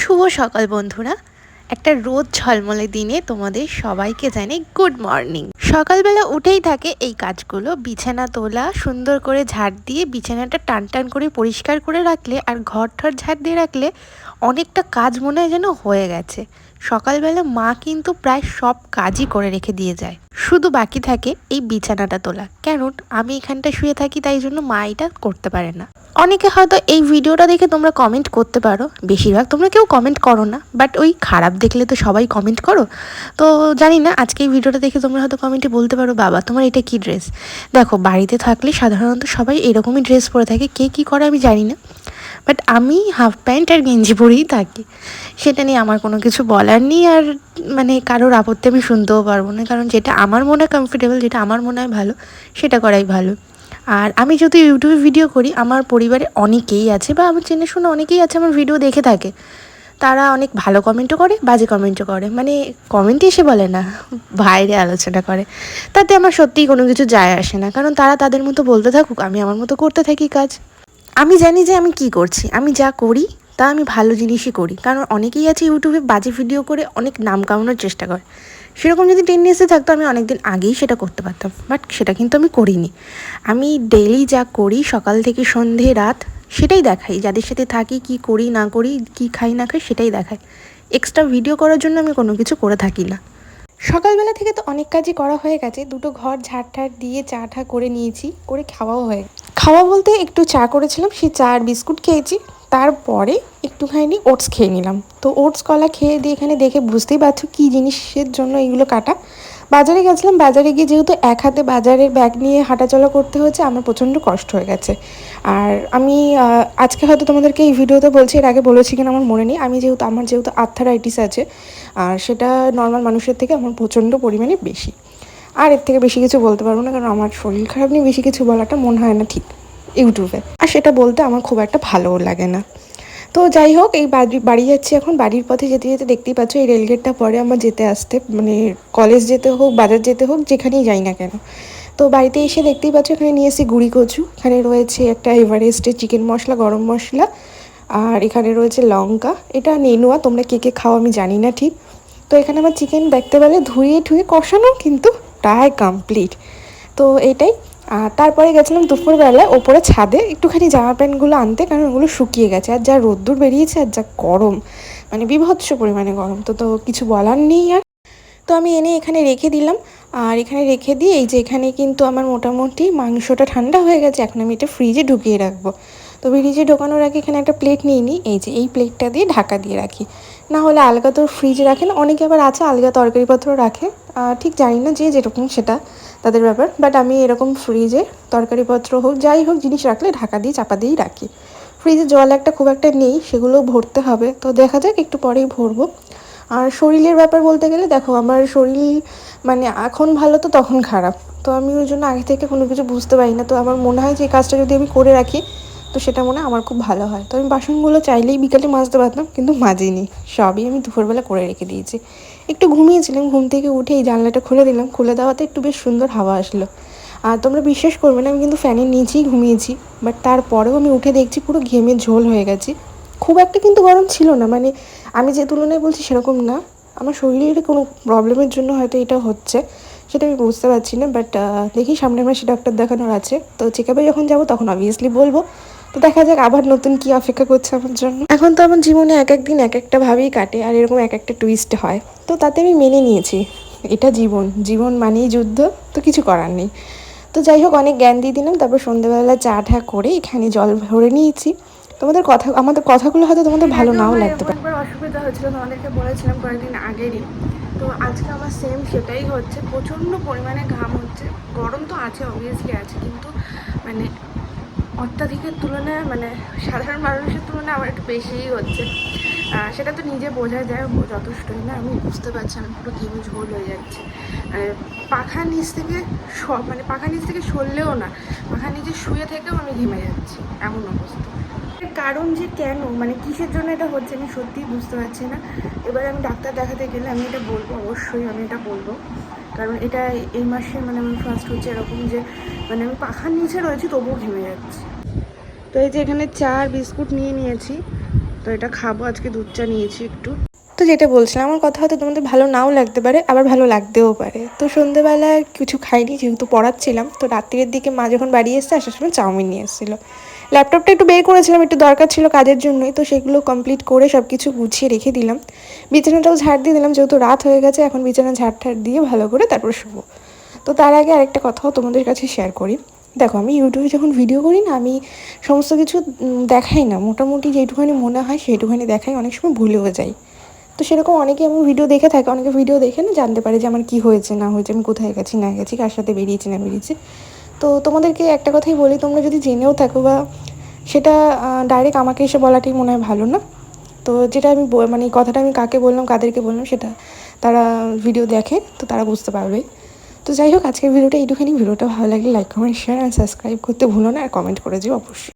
শুভ সকাল বন্ধুরা। একটা রোদ ঝলমলে দিনে তোমাদের সবাইকে জানে গুড মর্নিং সকালবেলা উঠেই থাকে এই কাজগুলো। বিছানা তোলা, সুন্দর করে ঝাড় দিয়ে বিছানাটা টান টান করে পরিষ্কার করে রাখলে আর ঘর ঠর ঝাড় দিয়ে রাখলে অনেকটা কাজ মনে হয় যেন হয়ে গেছে। সকালবেলা মা কিন্তু প্রায় সব কাজই করে রেখে দিয়ে যায়। শুধু বাকি থাকে এই বিছানাটা তোলা। কেন? আমি এখানটা শুয়ে থাকি, তাই জন্য মা এটা করতে পারে না। অনেকে হয়তো এই ভিডিওটা দেখে তোমরা কমেন্ট করতে পারো। বেশিরভাগ তোমরা কেউ কমেন্ট করো না বাট ওই খারাপ দেখলে তো সবাই কমেন্ট করো। তো জানি না, আজকে এই ভিডিওটা দেখে তোমরা হয়তো কমেন্টে বলতে পারো, বাবা, তোমার এটা কি ড্রেস দেখো, বাড়িতে থাকলে সাধারণত সবাই এরকমই ড্রেস পরে থাকে, কে কী করে আমি জানি না। বাট আমি হাফ প্যান্ট আর গেঞ্জি পরেই থাকি। সেটা নিয়ে আমার কোনো কিছু বলার নেই আর মানে কারোর আপত্তি আমি শুনতেও পারব না। কারণ যেটা আমার মনে হয় কমফোর্টেবল যেটা আমার মনে হয় ভালো, সেটা করাই ভালো। আর আমি যদি ইউটিউবে ভিডিও করি, আমার পরিবারে অনেকেই আছে বা আমার চেনে শুনে অনেকেই আছে আমার ভিডিও দেখে থাকে। তারা অনেক ভালো কমেন্টও করে, বাজে কমেন্টও করে। মানে কমেন্টই এসে বলে না, বাইরে আলোচনা করে। তাতে আমার সত্যিই কোনো কিছু যায় আসে না। কারণ তারা তাদের মতো বলতে থাকুক, আমি আমার মতো করতে থাকি কাজ। আমি জানি যে আমি কি করছি, আমি যা করি তা আমি ভালো জিনিসই করি। কারণ অনেকেই আছে ইউটিউবে বাজে ভিডিও করে অনেক নাম কামানোর চেষ্টা করে। সেরকম যদি টেন্ডেন্সি থাকতো, আমি অনেকদিন আগেই সেটা করতে পারতাম। বাট সেটা কিন্তু আমি করিনি। আমি ডেলি যা করি, সকাল থেকে সন্ধে, রাত, সেটাই দেখাই। যাদের সাথে থাকি, কি করি, না করি, কি খাই, না খাই, সেটাই দেখাই। এক্সট্রা ভিডিও করার জন্য আমি কোনো কিছু করে থাকি না। সকালবেলা থেকে তো অনেক কাজই করা হয়ে গেছে। দুটো ঘর ঝাড় দিয়ে চা ঠা করে নিয়েছি। করে খাওয়াও হয়ে খাওয়া বলতে একটু চা করেছিলাম। সেই চা আর বিস্কুট খেয়েছি। তারপরে একটুখানি ওটস খেয়ে নিলাম। তো ওটস কলা খেয়ে দিয়ে এখানে দেখে বুঝতেই পারছ কী জিনিসের জন্য এগুলো কাটা। বাজারে গেছিলাম, বাজারে গিয়ে যেহেতু এক হাতে বাজারের ব্যাগ নিয়ে হাঁটাচলা করতে হয়েছে আমার প্রচণ্ড কষ্ট হয়ে গেছে। আর আমি আজকে হয়তো তোমাদেরকে এই ভিডিওতে বলছি, এর আগে বলেছি কিনা আমার মনে নেই। আমি যেহেতু, আমার যেহেতু আর্থারাইটিস আছে, আর সেটা নর্মাল মানুষের থেকে আমার প্রচণ্ড পরিমাণে বেশি। আর এর থেকে বেশি কিছু বলতে পারব না, কারণ আমার শরীর খারাপ নিয়ে বেশি কিছু বলাটা মনে হয় না ঠিক। ইউটিউবে। আর সেটা বলতে আমার খুব একটা ভালোও লাগে না। তো যাই হোক, এই বাড়ি বাড়ি যাচ্ছি এখন। বাড়ির পথে যেতে যেতে দেখতেই পাচ্ছ, এই রেলগেটটা পরে আমার যেতে আসতে মানে কলেজ যেতে হোক, বাজার যেতে হোক, যেখানেই যাই না কেন। তো বাড়িতে এসে দেখতেই পাচ্ছ, এখানে নিয়ে এসেছি গুড়ি কচু। এখানে রয়েছে একটা এভারেস্টের চিকেন মশলা, গরম মশলা। আর এখানে রয়েছে লঙ্কা। এটা নেনুয়া তোমরা কে কে খাও আমি জানি না ঠিক। তো এখানে আমার চিকেন দেখতে পেলে ধুয়ে ঠুয়ে কষানো কিন্তু প্রায় কমপ্লিট তো এটাই। তারপরে গেছিলাম দুপুরবেলায় ওপরে ছাদে। একটুখানি জামা প্যান্টগুলো আনতে, কারণ ওগুলো শুকিয়ে গেছে। আর যা রোদ্দুর বেরিয়েছে, আর যা গরম মানে বিভৎস পরিমাণে গরম। তো তো কিছু বলার নেই আর। তো আমি এনে এখানে রেখে দিলাম। আর এখানে রেখে দিয়ে, এই যে এখানে কিন্তু আমার মোটামুটি মাংসটা ঠান্ডা হয়ে গেছে, এখন আমি এটা ফ্রিজে ঢুকিয়ে রাখব। তো ফ্রিজে ঢোকানোর আগে এখানে একটা প্লেট নিয়ে নিই। এই যে, এই প্লেটটা দিয়ে ঢাকা দিয়ে রাখি। না হলে আলগা তো ফ্রিজে রাখেন অনেকে আবার আছে আলগা তরকারিপত্র রাখে। ঠিক জানি না যে যেরকম সেটা তাদের ব্যাপার বাট আমি এরকম ফ্রিজে তরকারিপত্র হোক, যাই হোক জিনিস রাখলে ঢাকা দিয়ে চাপা দিয়েই রাখি। ফ্রিজে জল একটা খুব একটা নেই, সেগুলো ভরতে হবে। তো দেখা যাক, একটু পরেই ভরবো। আর শরীরের ব্যাপার বলতে গেলে দেখো, আমার শরীর মানে এখন ভালো তো তখন খারাপ। তো আমি ওই জন্য আগে থেকে কোনো কিছু বুঝতে পারি না। তো আমার মনে হয় যে কাজটা যদি আমি করে রাখি তো সেটা মনে আমার খুব ভালো হয়। তো আমি বাসনগুলো চাইলেই বিকালে মাজতে পারতাম, কিন্তু মাজিনি। সবই আমি দুপুরবেলা করে রেখে দিয়েছি। একটু ঘুমিয়েছিলাম, ঘুম থেকে উঠে এই জানলাটা খুলে দিলাম। খুলে দেওয়াতে একটু বেশ সুন্দর হাওয়া আসলো। আর তোমরা বিশ্বাস করবে না, আমি কিন্তু ফ্যানের নিচেই ঘুমিয়েছি। বাট তারপরেও আমি উঠে দেখছি পুরো ঘেমে ঝোল হয়ে গেছি। খুব একটা কিন্তু গরম ছিল না মানে আমি যে তুলনায় বলছি সেরকম না। আমার শরীরের কোনো প্রবলেমের জন্য হয়তো এটা হচ্ছে, সেটা আমি বুঝতে পারছি না। বাট দেখি সামনের মাসে ডাক্তার দেখানোর আছে। তো চেক আপে যখন যাব, তখন অবভিয়াসলি বলব। তো দেখা যাক আবার নতুন কি অপেক্ষা করছে আমার জন্য। এখন তো আমার জীবনে এক এক দিন এক একটা ভাবেই কাটে আর এরকম এক একটা টুইস্ট হয়। তো তাতে আমি মেনে নিয়েছি এটা জীবন। জীবন মানেই যুদ্ধ তো কিছু করার নেই। তো যাই হোক অনেক জ্ঞান দিয়ে দিলাম তারপর সন্ধ্যেবেলা চা ঠা করে এখানে জল ভরে নিয়েছি। তোমাদের কথা আমাদের কথাগুলো হয়তো তোমাদের ভালো নাও লাগতে পারে। একবার অসুবিধা হচ্ছিল তোমাদেরকে বলেছিলাম কয়েকদিন আগেরই। তো আজকে আমার সেম সেটাই হচ্ছে প্রচণ্ড পরিমাণে ঘাম হচ্ছে। গরম তো আছে অবভিয়াসলি আছে কিন্তু মানে অত্যাধিকের তুলনায় মানে সাধারণ মানুষের তুলনায় আমার একটু বেশিই হচ্ছে। সেটা তো নিজে বোঝা যায় যথেষ্টই না, আমি বুঝতে পারছি আমি পুরো ঘেমে ঝোল হয়ে যাচ্ছে। মানে পাখার নিচ থেকে মানে পাখার নিচ থেকে সরলেও না পাখার নিচে শুয়ে থেকেও আমি ঘেমে যাচ্ছি, এমন অবস্থা। কারণ যে কেন মানে কিসের জন্য এটা হচ্ছে আমি সত্যিই বুঝতে পারছি না। এবার আমি ডাক্তার দেখাতে গেলে আমি এটা বলব, অবশ্যই আমি এটা বলব। কারণ এটা এই মাসে মানে আমি ফার্স্ট হচ্ছে এরকম যে মানে আমি পাখার নিচে রয়েছি তবুও ঘেমে যাচ্ছি। তো এই যে এখানে চা আর বিস্কুট নিয়ে নিয়েছি, তো এটা খাব, আজকে দুধ চা নিয়েছি একটু। তো যেটা বলছিলাম, আমার কথা হয়তো তোমাদের ভালো নাও লাগতে পারে, আবার ভালো লাগতেও পারে। তো সন্ধ্যেবেলায় কিছু খাইনি, যেহেতু পড়াচ্ছিলাম, তো রাত্রির দিকে মা যখন বাড়ি এসছে, আসার সময় চাউমিন নিয়ে এসেছিল। ল্যাপটপটা একটু বের করেছিলাম, একটু দরকার ছিল কাজের জন্যই, তো সেগুলো কমপ্লিট করে সব কিছু গুছিয়ে রেখে দিলাম। বিছানাটাও ঝাড় দিয়ে দিলাম, যেহেতু রাত হয়ে গেছে, এখন বিছানা ঝাড় ঠাড় দিয়ে ভালো করে তারপর শুবো। তো তার আগে আরেকটা কথাও তোমাদের কাছে শেয়ার করি। দেখো, আমি ইউটিউবে যখন ভিডিও করি না, আমি সমস্ত কিছু দেখাই না। মোটামুটি যেটুখানি মনে হয়, সেইটুখানি দেখাই, অনেক সময় ভুলেও যাই। তো সেরকম অনেকে আমার ভিডিও দেখে থাকে, অনেকে ভিডিও দেখে না, জানতে পারে যে আমার কী হয়েছে, না হয়েছে, আমি কোথায় গেছি, না গেছি, কার সাথে বেরিয়েছি, না বেরিয়েছি। তো তোমাদেরকে একটা কথাই বলি, তোমরা যদি জেনেও থাকো বা সেটা ডাইরেক্ট আমাকে এসে বলাটাই মনে হয় ভালো না? তো যেটা আমি মানে কথাটা আমি কাকে বললাম, কাদেরকে বললাম সেটা তারা ভিডিও দেখে তো তারা বুঝতে পারবে। তো যাই হোক, আজকের ভিডিওটা এইটুখানি। ভিডিওটা ভালো লাগে like comment share and subscribe করতে ভুলো না। আর কমেন্ট করে দিও অবশ্যই।